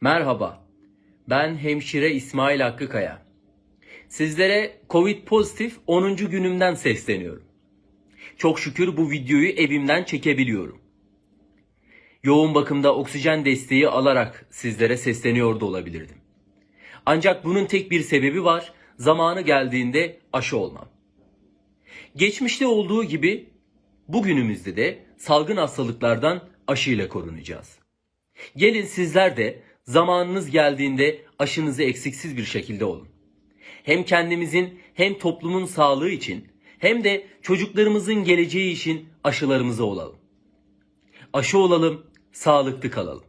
Merhaba, ben hemşire İsmail Hakkıkaya. Sizlere Covid pozitif 10. günümden sesleniyorum. Çok şükür bu videoyu evimden çekebiliyorum. Yoğun bakımda oksijen desteği alarak sizlere sesleniyor da olabilirdim. Ancak bunun tek bir sebebi var, zamanı geldiğinde aşı olmam. Geçmişte olduğu gibi bugünümüzde de salgın hastalıklardan aşıyla korunacağız. Gelin sizler de zamanınız geldiğinde aşınızı eksiksiz bir şekilde olun. Hem kendimizin hem toplumun sağlığı için hem de çocuklarımızın geleceği için aşılarımızı olalım. Aşı olalım, sağlıklı kalalım.